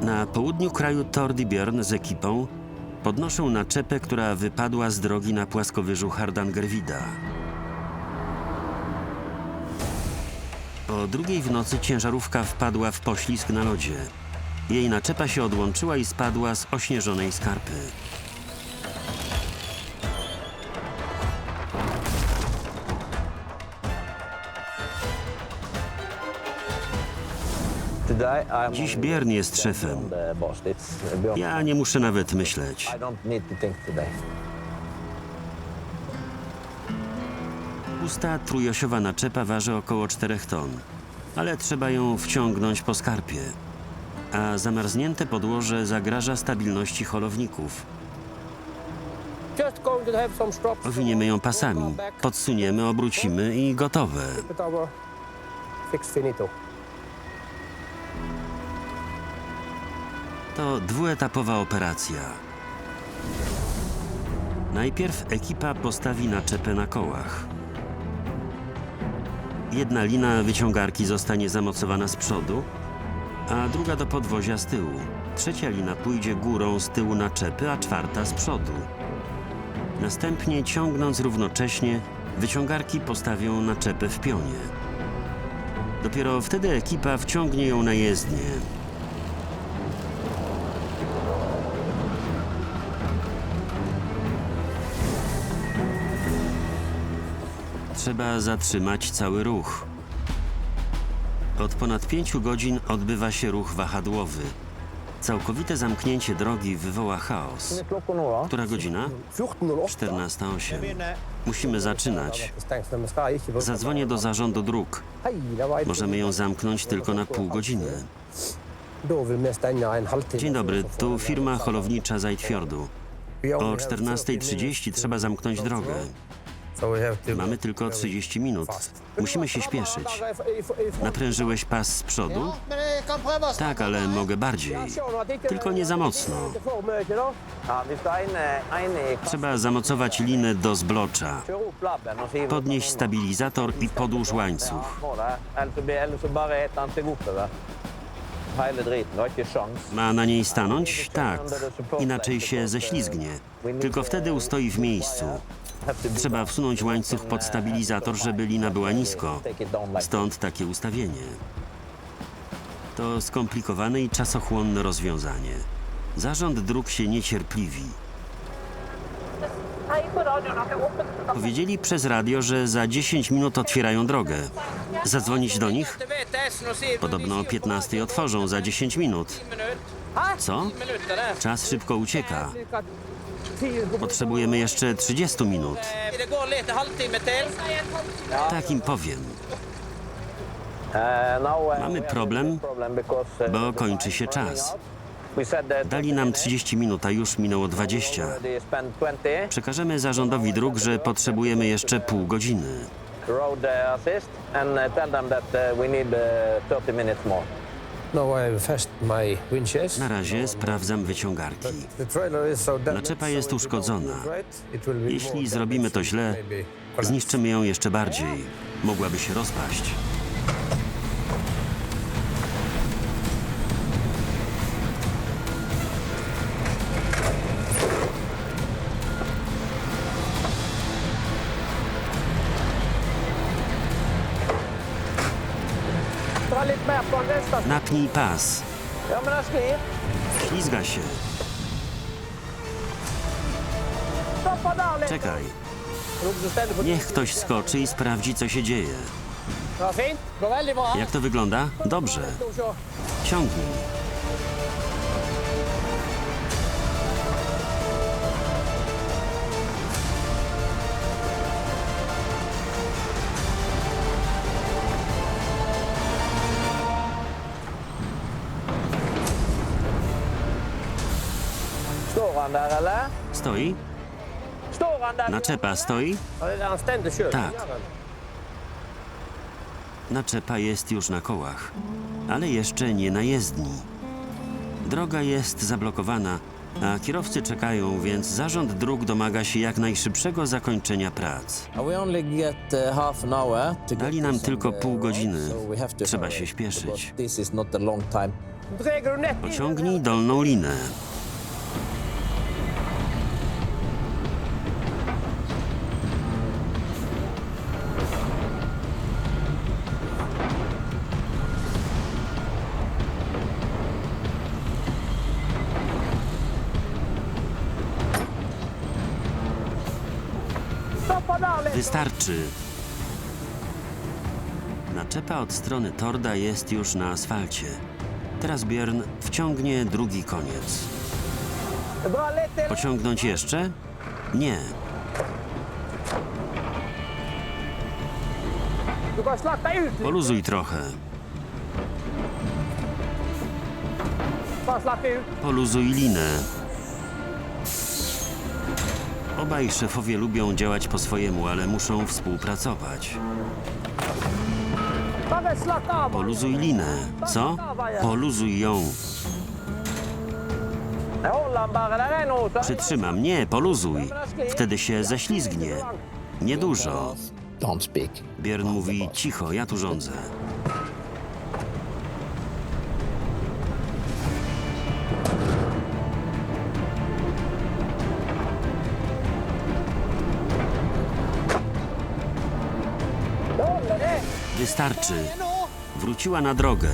Na południu kraju Tordibjörn z ekipą podnoszą naczepę, która wypadła z drogi na płaskowyżu Hardangervida. O drugiej w nocy ciężarówka wpadła w poślizg na lodzie. Jej naczepa się odłączyła i spadła z ośnieżonej skarpy. Dziś Björn jest szefem. Ja nie muszę nawet myśleć. Pusta trójosiowa naczepa waży około 4 ton, ale trzeba ją wciągnąć po skarpie. A zamarznięte podłoże zagraża stabilności holowników. Owiniemy ją pasami, podsuniemy, obrócimy i gotowe. To dwuetapowa operacja. Najpierw ekipa postawi naczepę na kołach. Jedna lina wyciągarki zostanie zamocowana z przodu, a druga do podwozia z tyłu. Trzecia lina pójdzie górą z tyłu naczepy, a czwarta z przodu. Następnie ciągnąc równocześnie, wyciągarki postawią naczepę w pionie. Dopiero wtedy ekipa wciągnie ją na jezdnię. Trzeba zatrzymać cały ruch. Od ponad pięciu godzin odbywa się ruch wahadłowy. Całkowite zamknięcie drogi wywoła chaos. Która godzina? 14.08. Musimy zaczynać. Zadzwonię do zarządu dróg. Możemy ją zamknąć tylko na pół godziny. Dzień dobry, tu firma holownicza Zajdfjordu. O 14.30 trzeba zamknąć drogę. Mamy tylko 30 minut. Musimy się śpieszyć. Naprężyłeś pas z przodu? Tak, ale mogę bardziej. Tylko nie za mocno. Trzeba zamocować linę do zblocza. Podnieś stabilizator i podłóż łańcuch. Ma na niej stanąć? Tak. Inaczej się ześlizgnie. Tylko wtedy ustoi w miejscu. Trzeba wsunąć łańcuch pod stabilizator, żeby lina była nisko. Stąd takie ustawienie. To skomplikowane i czasochłonne rozwiązanie. Zarząd dróg się niecierpliwi. Powiedzieli przez radio, że za 10 minut otwierają drogę. Zadzwonić do nich? Podobno o 15 otworzą za 10 minut. Co? Czas szybko ucieka. Potrzebujemy jeszcze 30 minut. Tak im powiem. Mamy problem, bo kończy się czas. Dali nam 30 minut, a już minęło 20. Przekażemy zarządowi dróg, że potrzebujemy jeszcze pół godziny. Na razie sprawdzam wyciągarki. Naczepa jest uszkodzona. Jeśli zrobimy to źle, zniszczymy ją jeszcze bardziej. Mogłaby się rozpaść. Napnij pas. Ślizga się. Czekaj. Niech ktoś skoczy i sprawdzi, co się dzieje. Jak to wygląda? Dobrze. Ciągnij. Stoi? Naczepa stoi? Tak. Naczepa jest już na kołach, ale jeszcze nie na jezdni. Droga jest zablokowana, a kierowcy czekają, więc zarząd dróg domaga się jak najszybszego zakończenia prac. Dali nam tylko pół godziny. Trzeba się śpieszyć. Pociągnij dolną linę. Wystarczy. Naczepa od strony Torda jest już na asfalcie. Teraz Björn wciągnie drugi koniec. Pociągnąć jeszcze? Nie. Poluzuj trochę. Poluzuj linę. Obaj szefowie lubią działać po swojemu, ale muszą współpracować. Poluzuj linę. Co? Poluzuj ją. Przytrzymam. Nie, poluzuj. Wtedy się ześlizgnie. Niedużo. Björn mówi cicho, ja tu rządzę. Wystarczy. Wróciła na drogę.